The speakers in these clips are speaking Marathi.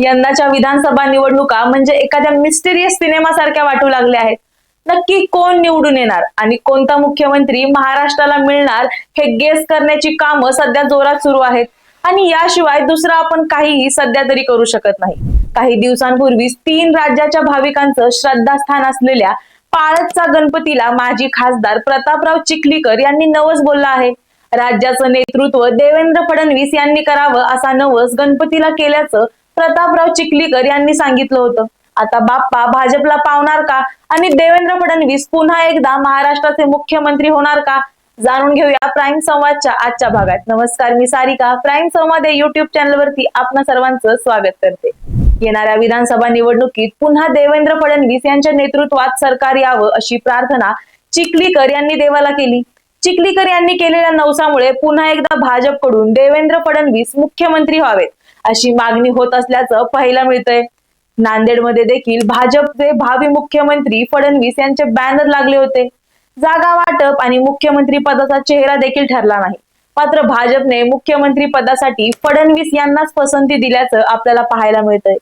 यंदाच्या विधानसभा निवडणुका म्हणजे एखाद्या मिस्टेरियस सिनेमासारख्या वाटू लागल्या आहेत. नक्की कोण निवडून येणार आणि कोणता मुख्यमंत्री महाराष्ट्राला मिळणार हे गेस करण्याची कामं सध्या जोरात सुरू आहेत. आणि याशिवाय दुसरं आपण काहीही सध्या तरी करू शकत नाही. काही दिवसांपूर्वीच तीन राज्याच्या भाविकांचं श्रद्धास्थान असलेल्या पाळतचा गणपतीला माजी खासदार प्रतापराव चिखलीकर यांनी नवस बोलला आहे. राज्याचं नेतृत्व देवेंद्र फडणवीस यांनी करावं असा नवस गणपतीला केल्याचं प्रतापराव चिखलीकर यांनी सांगितलं होतं. आता बाप्पा भाजपला पावणार का? आणि देवेंद्र फडणवीस पुन्हा एकदा महाराष्ट्राचे मुख्यमंत्री होणार का? जाणून घेऊया प्राईम संवादच्या आजच्या भागात. नमस्कार मी सारिका. प्राईम संवाद या युट्यूब चॅनलवरती आपण सर्वांचं स्वागत करते. येणाऱ्या विधानसभा निवडणुकीत पुन्हा देवेंद्र फडणवीस यांच्या नेतृत्वात सरकार यावं अशी प्रार्थना चिखलीकर यांनी देवाला केली. चिखलीकर यांनी केलेल्या नवसामुळे पुन्हा एकदा भाजपकडून देवेंद्र फडणवीस मुख्यमंत्री व्हावेत. अशी मागणी होत असल्याचं पाहायला मिळतंय. नांदेडमध्ये देखील भाजपचे भावी मुख्यमंत्री फडणवीस यांचे बॅनर लागले होते. जागा वाटप आणि मुख्यमंत्री पदाचा चेहरा देखील ठरला नाही. मात्र भाजपने मुख्यमंत्री पदासाठी फडणवीस यांनाच पसंती दिल्याचं आपल्याला पाहायला मिळतंय.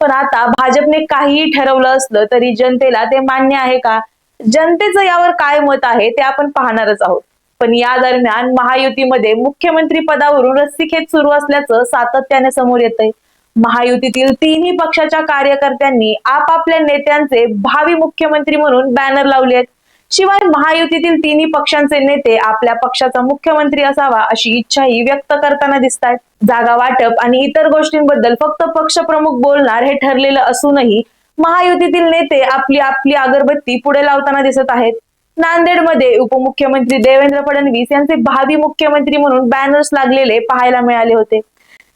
पण आता भाजपने काहीही ठरवलं असलं तरी जनतेला ते मान्य आहे का? जनतेचं यावर काय मत आहे ते आपण पाहणारच आहोत. पण या दरम्यान महायुतीमध्ये मुख्यमंत्री पदावरून रस्सीखेच सुरू असल्याचं सातत्याने समोर येतंय. महायुतीतील तिन्ही पक्षाच्या कार्यकर्त्यांनी आपापल्या नेत्यांचे भावी मुख्यमंत्री म्हणून बॅनर लावले आहेत. शिवाय महायुतीतील तिन्ही पक्षांचे नेते आपल्या पक्षाचा मुख्यमंत्री असावा अशी इच्छाही व्यक्त करताना दिसत आहेत जागा वाटप आणि इतर गोष्टींबद्दल फक्त पक्षप्रमुख बोलणार हे ठरलेलं असूनही महायुतीतील नेते आपली आपली अगरबत्ती पुढे लावताना दिसत आहेत. नांदेडमध्ये उपमुख्यमंत्री देवेंद्र फडणवीस यांचे भावी मुख्यमंत्री म्हणून बॅनर्स लागलेले पाहायला मिळाले होते.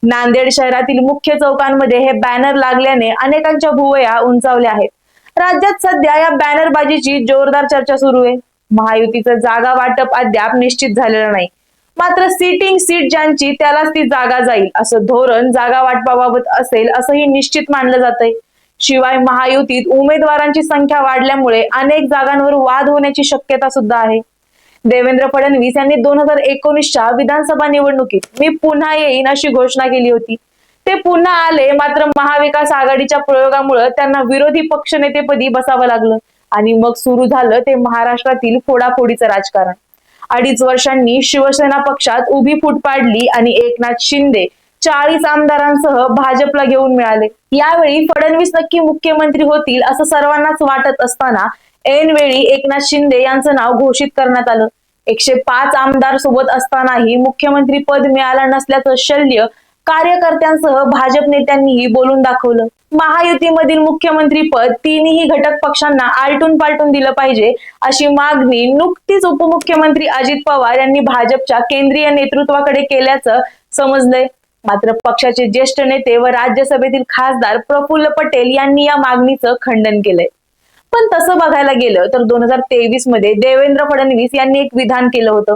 नांदेड शहरातील मुख्य चौकांमध्ये हे बॅनर लागल्याने अनेकांच्या भुवया उंचावल्या आहेत. राज्यात सध्या या बॅनरबाजीची जोरदार चर्चा सुरू आहे. महायुतीचं जागा वाटप अद्याप निश्चित झालेलं नाही. मात्र सिटिंग सीट ज्यांची त्यालाच ती जागा जाईल असं धोरण जागा वाटपाबाबत असेल असंही निश्चित मानलं जातंय. शिवाय महायुतीत उमेदवारांची संख्या वाढल्यामुळे अनेक जागांवर वाद होण्याची शक्यता सुद्धा आहे. देवेंद्र फडणवीस यांनी दोन हजार एकोणीसच्या विधानसभा निवडणुकीत मी पुन्हा येईन अशी घोषणा केली होती. ते पुन्हा आले मात्र महाविकास आघाडीच्या प्रयोगामुळे त्यांना विरोधी पक्षनेतेपदी बसावं लागलं आणि मग सुरू झालं ते महाराष्ट्रातील फोडाफोडीचं राजकारण. अडीच वर्षांनी शिवसेना पक्षात उभी फूट पाडली आणि एकनाथ शिंदे चाळीस आमदारांसह भाजपला घेऊन मिळाले. यावेळी फडणवीस नक्की मुख्यमंत्री होतील असं सर्वांनाच वाटत असताना ऐनवेळी एकनाथ शिंदे यांचं नाव घोषित करण्यात आलं. एकशे पाच आमदार सोबत असतानाही मुख्यमंत्री पद मिळालं नसल्याचं शल्य कार्यकर्त्यांसह भाजप नेत्यांनीही बोलून दाखवलं. महायुतीमधील मुख्यमंत्री पद तिन्ही घटक पक्षांना आलटून पालटून दिलं पाहिजे अशी मागणी नुकतीच उपमुख्यमंत्री अजित पवार यांनी भाजपच्या केंद्रीय नेतृत्वाकडे केल्याचं समजलंय. मात्र पक्षाचे ज्येष्ठ नेते व राज्यसभेतील खासदार प्रफुल्ल पटेल यांनी या मागणीचं खंडन केलंय. पण तसं बघायला गेलं तर दोन हजार तेवीसमध्ये देवेंद्र फडणवीस यांनी एक विधान केलं होतं.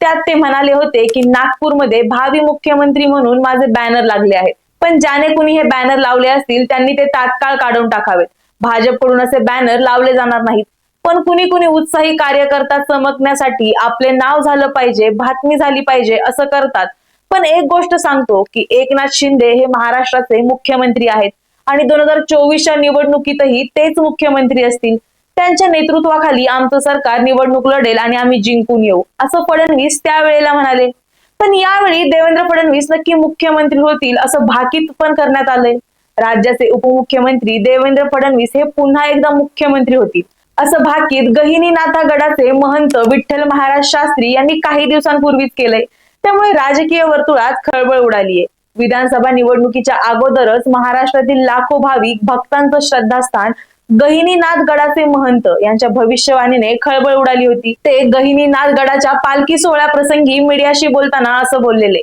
त्यात ते म्हणाले होते की नागपूरमध्ये भावी मुख्यमंत्री म्हणून माझे बॅनर लागले आहेत. पण ज्याने कुणी हे बॅनर लावले असतील त्यांनी ते तात्काळ काढून टाकावेत. भाजपकडून असे बॅनर लावले जाणार नाहीत. पण कुणी कुणी उत्साही कार्यकर्ता चमकण्यासाठी आपले नाव झालं पाहिजे बातमी झाली पाहिजे असं करतात पण एक गोष्ट सांगतो की एकनाथ शिंदे हे महाराष्ट्राचे मुख्यमंत्री आहेत. आणि दोन हजार चोवीसच्या निवडणुकीतही तेच मुख्यमंत्री असतील. त्यांच्या नेतृत्वाखाली आमचं सरकार निवडणूक लढेल आणि आम्ही जिंकून येऊ असं फडणवीस त्यावेळेला म्हणाले. पण यावेळी देवेंद्र फडणवीस नक्की मुख्यमंत्री होतील असं भाकीत पण करण्यात आलंय. राज्याचे उपमुख्यमंत्री देवेंद्र फडणवीस हे पुन्हा एकदा मुख्यमंत्री होतील असं भाकीत गहिनीनाथा गडाचे महंत विठ्ठल महाराज शास्त्री यांनी काही दिवसांपूर्वीच केलंय. त्यामुळे राजकीय वर्तुळात खळबळ उडालीये. विधानसभा निवडणुकीच्या अगोदरच महाराष्ट्रातील लाखो भाविक भक्तांचं श्रद्धास्थान गहिनीनाथ गडाचे महंत यांच्या भविष्यवाणीने खळबळ उडाली होती. ते गहिनीनाथ गडाच्या पालखी सोहळ्या प्रसंगी मीडियाशी बोलताना असं बोललेले.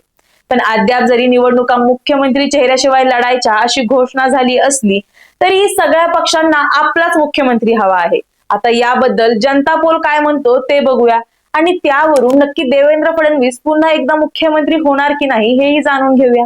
पण अद्याप जरी निवडणुका मुख्यमंत्री चेहऱ्याशिवाय लढायच्या अशी घोषणा झाली असली तरी सगळ्या पक्षांना आपलाच मुख्यमंत्री हवा आहे. आता याबद्दल जनता पोल काय म्हणतो ते बघूया. आणि त्यावरून नक्की देवेंद्र फडणवीस पुन्हा एकदा मुख्यमंत्री होणार की नाही हेही जाणून घेऊया.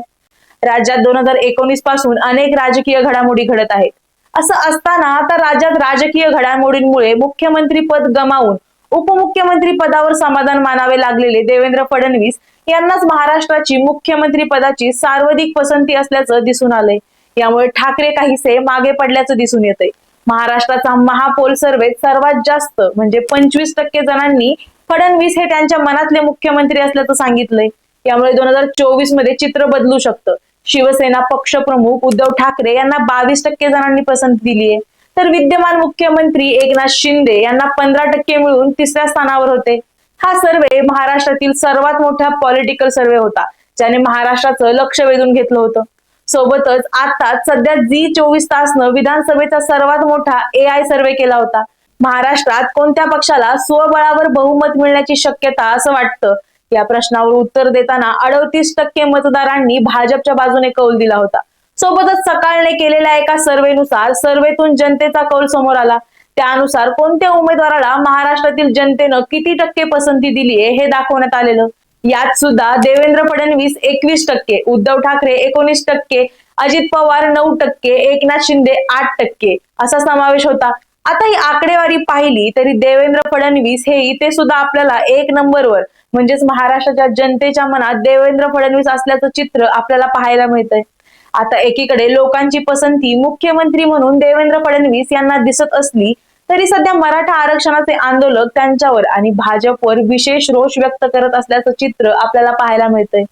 राज्यात दोन हजार एकोणीसपासून अनेक राजकीय घडामोडी घडत आहेत. असं असताना आता राज्यात राजकीय घडामोडींमुळे मुख्यमंत्री पद गमावून उपमुख्यमंत्री पदावर समाधान मानावे लागलेले देवेंद्र फडणवीस यांनाच महाराष्ट्राची मुख्यमंत्री पदाची सार्वधिक पसंती असल्याचं दिसून आलंय. यामुळे ठाकरे काहीसे मागे पडल्याचं दिसून येतंय. महाराष्ट्राचा महापोल सर्वेत सर्वात जास्त म्हणजे पंचवीस टक्के जणांनी फडणवीस हे त्यांच्या मनातले मुख्यमंत्री असल्याचं सांगितलंय. यामुळे दोन हजार चोवीसमध्ये चित्र बदलू शकतं. शिवसेना पक्षप्रमुख उद्धव ठाकरे यांना बावीस टक्के जणांनी पसंती दिली आहे तर विद्यमान मुख्यमंत्री एकनाथ शिंदे यांना पंधरा टक्के मिळून तिसऱ्या स्थानावर होते. हा सर्वे महाराष्ट्रातील सर्वात मोठा पॉलिटिकल सर्वे होता ज्याने महाराष्ट्राचं लक्ष वेधून घेतलं होतं. सोबतच आताच सध्या जी चोवीस तासनं विधानसभेचा सर्वात मोठा ए आय सर्वे केला होता. महाराष्ट्रात कोणत्या पक्षाला स्वबळावर बहुमत मिळण्याची शक्यता असं वाटतं? या प्रश्नावर उत्तर देताना अडतीस टक्के मतदारांनी भाजपच्या बाजूने कौल दिला होता. सोबतच सकाळने केलेल्या एका सर्वेनुसार सर्वेतून जनतेचा कौल समोर आला. त्यानुसार कोणत्या उमेदवाराला महाराष्ट्रातील जनतेनं किती टक्के पसंती दिली आहे हे दाखवण्यात आलेलं? यात सुद्धा देवेंद्र फडणवीस एकवीस टक्के उद्धव ठाकरे एकोणीस टक्के अजित पवार नऊ टक्के एकनाथ शिंदे आठ टक्के असा समावेश होता. आता ही आकडेवारी पाहिली तरी देवेंद्र फडणवीस हे इथे सुद्धा आपल्याला एक नंबरवर म्हणजेच महाराष्ट्राच्या जनतेच्या मनात देवेंद्र फडणवीस असल्याचं चित्र आपल्याला पाहायला मिळतंय. आता एकीकडे लोकांची पसंती मुख्यमंत्री म्हणून देवेंद्र फडणवीस यांना दिसत असली तरी सध्या मराठा आरक्षणाचे आंदोलक त्यांच्यावर आणि भाजपवर विशेष रोष व्यक्त करत असल्याचं चित्र आपल्याला पाहायला मिळतंय.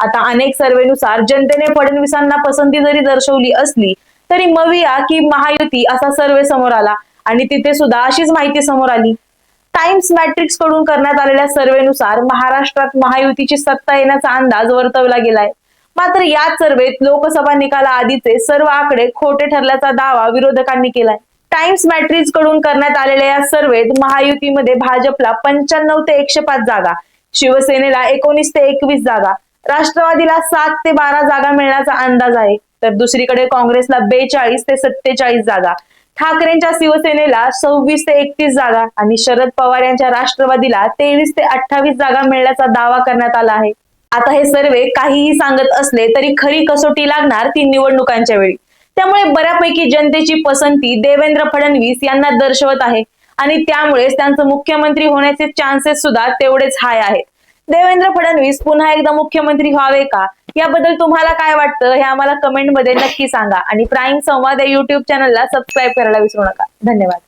आता अनेक सर्वेनुसार जनतेने फडणवीसांना पसंती जरी दर्शवली असली तरी मविया की महायुती असा सर्वे समोर आला. आणि तिथे सुद्धा अशीच माहिती समोर आली. टाइम्स मॅट्रिक्सकडून करण्यात आलेल्या सर्वेनुसार महाराष्ट्रात महायुतीची सत्ता येण्याचा अंदाज वर्तवला गेलाय. मात्र याच सर्वेत लोकसभा निकाला आधीचे सर्व आकडे खोटे ठरल्याचा दावा विरोधकांनी केलाय. टाइम्स मॅट्रिक्सकडून करण्यात आलेल्या या सर्वेत महायुतीमध्ये भाजपला पंच्याण्णव ते एकशे पाच जागा शिवसेनेला एकोणीस ते एकवीस जागा राष्ट्रवादीला सात ते बारा जागा मिळण्याचा अंदाज आहे. तर दुसरीकडे काँग्रेसला बेचाळीस ते सत्तेचाळीस जागा ठाकरेंच्या शिवसेनेला सव्वीस ते एकतीस जागा आणि शरद पवार यांच्या राष्ट्रवादीला तेवीस ते अठ्ठावीस जागा मिळण्याचा दावा करण्यात आला आहे. आता हे सर्वे काहीही सांगत असले तरी खरी कसोटी लागणार ती निवडणुकांच्या वेळी. त्यामुळे बऱ्यापैकी जनतेची पसंती देवेंद्र फडणवीस यांना दर्शवत आहे. आणि त्यामुळेच त्यांचं मुख्यमंत्री होण्याचे चान्सेस सुद्धा तेवढेच हाय आहेत. देवेंद्र फडणवीस पुन्हा एकदा मुख्यमंत्री व्हावे का? याबद्दल तुम्हाला काय वाटतं? हे आम्हाला कमेंटमध्ये नक्की सांगा. आणि प्राईम संवाद या युट्यूब चॅनलला सबस्क्राईब करायला विसरू नका. धन्यवाद.